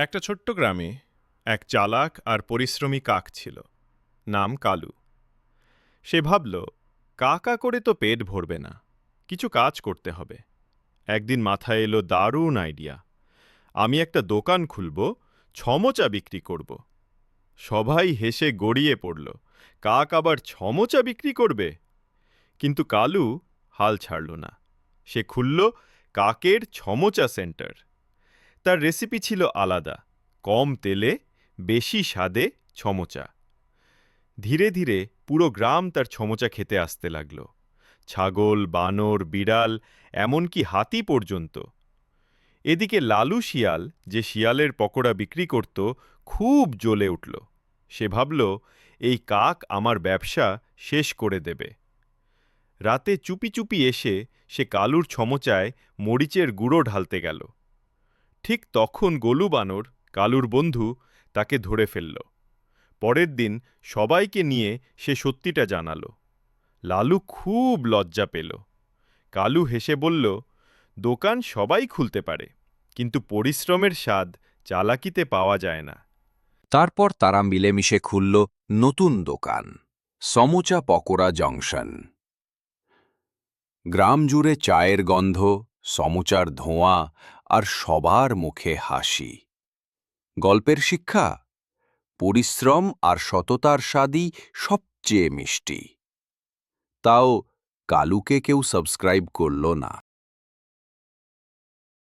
একটা ছোট্ট গ্রামে এক চালাক আর পরিশ্রমী কাক ছিল, নাম কালু। সে ভাবল, কাকা করে তো পেট ভরবে না, কিছু কাজ করতে হবে। একদিন মাথায় এলো দারুণ আইডিয়া। আমি একটা দোকান খুলব, ছমচা বিক্রি করব। সবাই হেসে গড়িয়ে পড়ল, কাক আবার ছমচা বিক্রি করবে? কিন্তু কালু হাল ছাড়ল না। সে খুলল কাকের ছমচা সেন্টার। তার রেসিপি ছিল আলাদা। কম তেলে, বেশি স্বাদে ছমচা। ধীরে ধীরে পুরো গ্রাম তার ছমচা খেতে আসতে লাগল। ছাগল, বানর, বিড়াল, এমনকি হাতি পর্যন্ত। এদিকে লালু শিয়াল যে শিয়ালের পকোড়া বিক্রি করত, খুব জ্বলে উঠল। সে ভাবল, এই কাক আমার ব্যবসা শেষ করে দেবে। রাতে চুপি চুপি এসে সে কালুর ছমচায় মরিচের গুঁড়ো ঢালতে গেল। ঠিক তখন গোলু বানর, কালুর বন্ধু, তাকে ধরে ফেলল। পরের দিন সবাইকে নিয়ে সে সত্যিটা জানালো। লালু খুব লজ্জা পেল। কালু হেসে বলল, দোকান সবাই খুলতে পারে, কিন্তু পরিশ্রমের স্বাদ চালাকিতে পাওয়া যায় না। তারপর তারা মিলেমিশে খুলল নতুন দোকান, সমুচা পকোড়া জংশন। গ্রাম জুড়ে চায়ের গন্ধ, সমুচার ধোঁয়া আর সবার মুখে হাসি। গল্পের শিক্ষা, পরিশ্রম আর সততার স্বাদই সবচেয়ে মিষ্টি। তাও কালুকে কেউ সাবস্ক্রাইব করল না।